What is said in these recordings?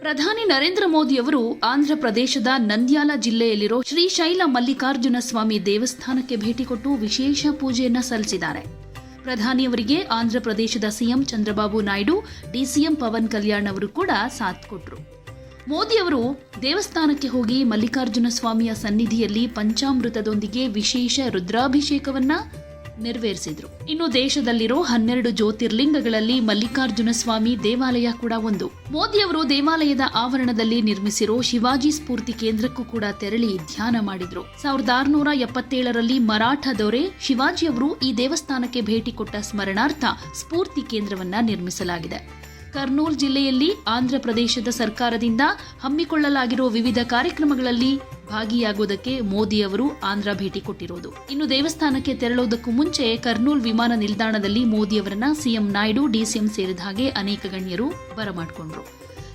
ಪ್ರಧಾನಿ ನರೇಂದ್ರ ಮೋದಿಯವರು ಆಂಧ್ರ ಪ್ರದೇಶದ ನಂದ್ಯಾಲ ಜಿಲ್ಲೆಯಲ್ಲಿರೋ ಶ್ರೀಶೈಲ ಮಲ್ಲಿಕಾರ್ಜುನ ಸ್ವಾಮಿ ದೇವಸ್ಥಾನಕ್ಕೆ ಭೇಟಿ ಕೊಟ್ಟು ವಿಶೇಷ ಪೂಜೆಯನ್ನ ಸಲ್ಲಿಸಿದ್ದಾರೆ. ಪ್ರಧಾನಿಯವರಿಗೆ ಆಂಧ್ರಪ್ರದೇಶದ ಸಿಎಂ ಚಂದ್ರಬಾಬು ನಾಯ್ಡು, ಡಿಸಿಎಂ ಪವನ್ ಕಲ್ಯಾಣ್ ಅವರು ಕೂಡ ಸಾಥ್ ಕೊಟ್ರು. ಮೋದಿಯವರು ದೇವಸ್ಥಾನಕ್ಕೆ ಹೋಗಿ ಮಲ್ಲಿಕಾರ್ಜುನ ಸ್ವಾಮಿಯ ಸನ್ನಿಧಿಯಲ್ಲಿ ಪಂಚಾಮೃತದೊಂದಿಗೆ ವಿಶೇಷ ರುದ್ರಾಭಿಷೇಕವನ್ನ ನೆರವೇರಿಸಿದ್ರು. ಇನ್ನು ದೇಶದಲ್ಲಿರೋ ಹನ್ನೆರಡು ಜ್ಯೋತಿರ್ಲಿಂಗಗಳಲ್ಲಿ ಮಲ್ಲಿಕಾರ್ಜುನ ಸ್ವಾಮಿ ದೇವಾಲಯ ಕೂಡ ಒಂದು. ಮೋದಿಯವರು ದೇವಾಲಯದ ಆವರಣದಲ್ಲಿ ನಿರ್ಮಿಸಿರೋ ಶಿವಾಜಿ ಸ್ಫೂರ್ತಿ ಕೇಂದ್ರಕ್ಕೂ ಕೂಡ ತೆರಳಿ ಧ್ಯಾನ ಮಾಡಿದ್ರು. ಸಾವಿರದ ಆರುನೂರ ಎಪ್ಪತ್ತೇಳರಲ್ಲಿ ಮರಾಠ ದೊರೆ ಶಿವಾಜಿಯವರು ಈ ದೇವಸ್ಥಾನಕ್ಕೆ ಭೇಟಿ ಕೊಟ್ಟ ಸ್ಮರಣಾರ್ಥ ಸ್ಫೂರ್ತಿ ಕೇಂದ್ರವನ್ನ ನಿರ್ಮಿಸಲಾಗಿದೆ. ಕರ್ನೂಲ್ ಜಿಲ್ಲೆಯಲ್ಲಿ ಆಂಧ್ರ ಪ್ರದೇಶದ ಸರ್ಕಾರದಿಂದ ಹಮ್ಮಿಕೊಳ್ಳಲಾಗಿರುವ ವಿವಿಧ ಕಾರ್ಯಕ್ರಮಗಳಲ್ಲಿ ಭಾಗಿಯಾಗುವುದಕ್ಕೆ ಮೋದಿ ಅವರು ಆಂಧ್ರ ಭೇಟಿ ಕೊಟ್ಟಿರೋದು. ಇನ್ನು ದೇವಸ್ಥಾನಕ್ಕೆ ತೆರಳುವುದಕ್ಕೂ ಮುಂಚೆ ಕರ್ನೂಲ್ ವಿಮಾನ ನಿಲ್ದಾಣದಲ್ಲಿ ಮೋದಿ ಅವರನ್ನ ಸಿಎಂ ನಾಯ್ಡು, ಡಿಸಿಎಂ ಸೇರಿದ ಹಾಗೆ ಅನೇಕ ಗಣ್ಯರು ಬರಮಾಡಿಕೊಂಡ್ರು.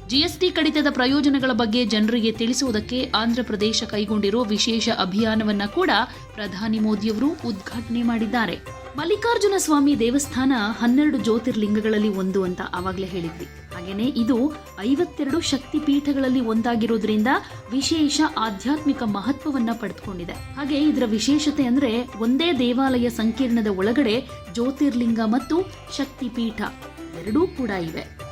ಜಿಎಸ್ಟಿ ಕಡಿತದ ಪ್ರಯೋಜನಗಳ ಬಗ್ಗೆ ಜನರಿಗೆ ತಿಳಿಸುವುದಕ್ಕೆ ಆಂಧ್ರಪ್ರದೇಶ ಕೈಗೊಂಡಿರುವ ಕೈಗೊಂಡಿರೋ ವಿಶೇಷ ಅಭಿಯಾನವನ್ನ ಕೂಡ ಪ್ರಧಾನಿ ಮೋದಿಯವರು ಉದ್ಘಾಟನೆ ಮಾಡಿದ್ದಾರೆ. ಮಲ್ಲಿಕಾರ್ಜುನ ಸ್ವಾಮಿ ದೇವಸ್ಥಾನ ಹನ್ನೆರಡು ಜ್ಯೋತಿರ್ಲಿಂಗಗಳಲ್ಲಿ ಒಂದು ಅಂತ ಆವಾಗಲೇ ಹೇಳಿದ್ವಿ. ಹಾಗೆಯೇ ಇದು ಐವತ್ತೆರಡು ಶಕ್ತಿ ಪೀಠಗಳಲ್ಲಿ ಒಂದಾಗಿರೋದ್ರಿಂದ ವಿಶೇಷ ಆಧ್ಯಾತ್ಮಿಕ ಮಹತ್ವವನ್ನ ಪಡೆದುಕೊಂಡಿದೆ. ಹಾಗೆ ಇದರ ವಿಶೇಷತೆ ಅಂದ್ರೆ ಒಂದೇ ದೇವಾಲಯ ಸಂಕೀರ್ಣದ ಒಳಗಡೆ ಜ್ಯೋತಿರ್ಲಿಂಗ ಮತ್ತು ಶಕ್ತಿ ಪೀಠ ಎರಡೂ ಕೂಡ ಇವೆ.